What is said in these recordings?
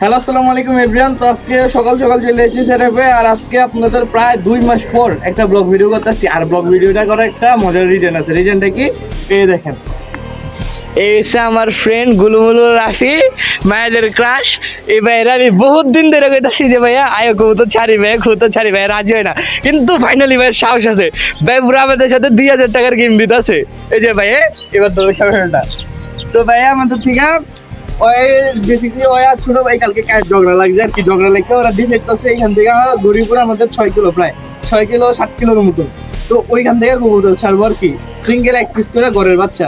Hello, আসসালামু আলাইকুম everyone. তো আজকে সকাল সকাল চলে এসেছি সেটাপে আর আজকে আপনাদের প্রায় দুই মাস পর একটা ব্লগ ভিডিও করতেছি। আর ব্লগ ভিডিওটা করার একটা মজার রিজন আছে। রিজনটা কি? এই দেখেন। এই আমার ফ্রেন্ড গুলুমুলু রাফি, মায়েদের ক্রাশ এই ভাইয়ের আমি বহুত দিন ধরে কইতাছি যে, ভাইয়া, আয়ো কবুতর ছাড়ি ভাই কবুতর ছাড়ি ভাই রাজি হয় না। কিন্তু ফাইনালি ভাইয়ের সাহস আছে। ভাই পুরো আমাদের সাথে দুই হাজার টাকার গেম দিতে আছে এই যে ভাই এবার তোর ক্যামেরাটা তো ভাইয়া, আমাদের ঠিক ওই আর আর কি ওরা থেকে গরিবপুর আমাদের ছয় কিলো প্রায়। ছয় কিলো ষাট কিলোর তো ওইখান থেকে আর ঘরের বাচ্চা।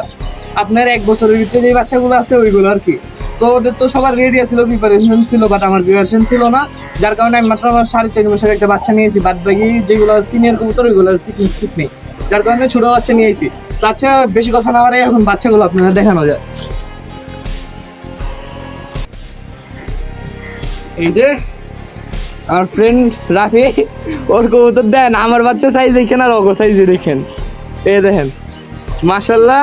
আপনার এক বছরের ভিতরে যে বাচ্চাগুলো আছে ওইগুলো আর কি। তো ওদের তো সবার রেডি ছিল প্রিপারেশন ছিল বাট আমার প্রিপারেশন ছিল না। যার কারণে আমি মাত্র আমার সাড়ে চার মাসের একটা বাচ্চা নিয়েছি, বাদ বাকি যেগুলো সিনিয়র কবুতর ওইগুলোর ফিটনেস ঠিক নেই। যার কারণে ছোট বাচ্চা নিয়েছি আচ্ছা বেশি কথা না বাড়াই, এখন বাচ্চাগুলো আপনারা দেখানো যায়। এই যে আমার ফ্রেন্ড রাফি ওর কবুতর দেন আমার বাচ্চা সাইজ দেখেন আর অগো সাইজে দেখেন। এই দেখেন মাশাল্লাহ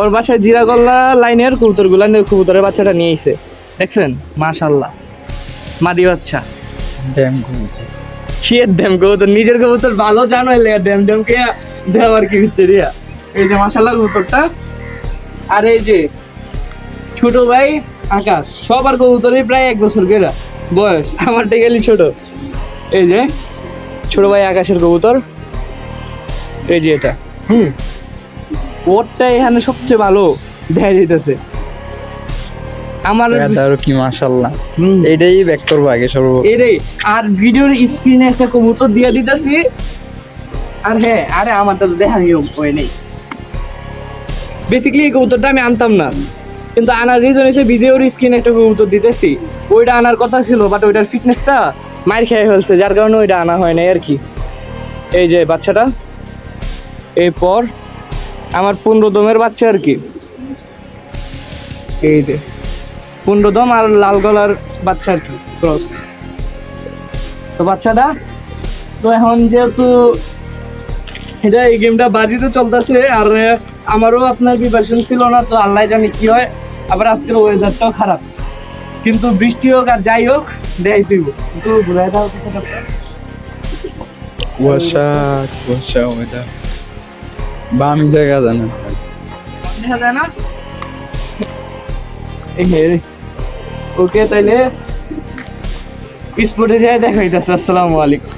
ওর বাসায় জিরাগল্লা লাইনের কবুতরগুলা নিয়ে কবুতরের বাচ্চাটা নিয়ে এসে দেখছেন? মাশাল্লাহ মাদি বাচ্চা। ড্যাম ঘুমোতে কি ড্যাম কবুতর? নিজের কবুতর ভালো জানো ড্যাম ড্যাম কে দেওয়া আর কি হচ্ছে রিয়া এই যে মাশাল্লাহ কবুতরটা। আর এই যে ছোট ভাই আকাশ সবার কবুতরই প্রায় এক বছর করে বয়স আমারটা গেলি ছোট। এই যে ছোট ভাই আকাশের কবুতর। এই যে এটা। হুম। ওরটা এখানে সবচেয়ে ভালো দেখা যাইতেছে। আমার আরও কি এইটাই ব্যাক করব আগে সর্ব এরে আর ভিডিওর স্ক্রিনে একটা কবুতর দিয়ে দিতেছি। আর হ্যাঁ আরে আমারটা তো দেখা হয় নেই। বেসিক্যালি এই কবুতরটা আমি আনতাম না। কিন্তু আনার রিজন হচ্ছে ভিডিওর স্ক্রিনে একটা কবুতর দিতেছি। ওইটা আনার কথা ছিল বাট ওইটার ফিটনেসটা মার খেয়ে ফেলছে, যার কারণে ওইটা আনা হয় নাই আর কি। এই যে বাচ্চাটা, এরপর আমার পনেরো দমের বাচ্চা আর কি। এই যে পনেরো দম আর লাল গলার বাচ্চা আর কি ক্রস তো বাচ্চাটা, তো এখন যেহেতু এটা এই গেমটা বাজিতে চলতেছে, আর আমারও আপনার প্রিপারেশন ছিল না তো আল্লাহ জানি কি হয়। আবার আজকের ওয়েদারটাও খারাপ। কিন্তু বৃষ্টি হোক আর যাই হোক দেয় তুই কিন্তু ঘুরাই দাও কুয়াশা কুয়াশা ওইটা বামি জায়গা জানা দেখা যায় না? এই হে ওকে তাইলে স্পোর্টে যায় দেখা হইতেছে। আসসালামু আলাইকুম।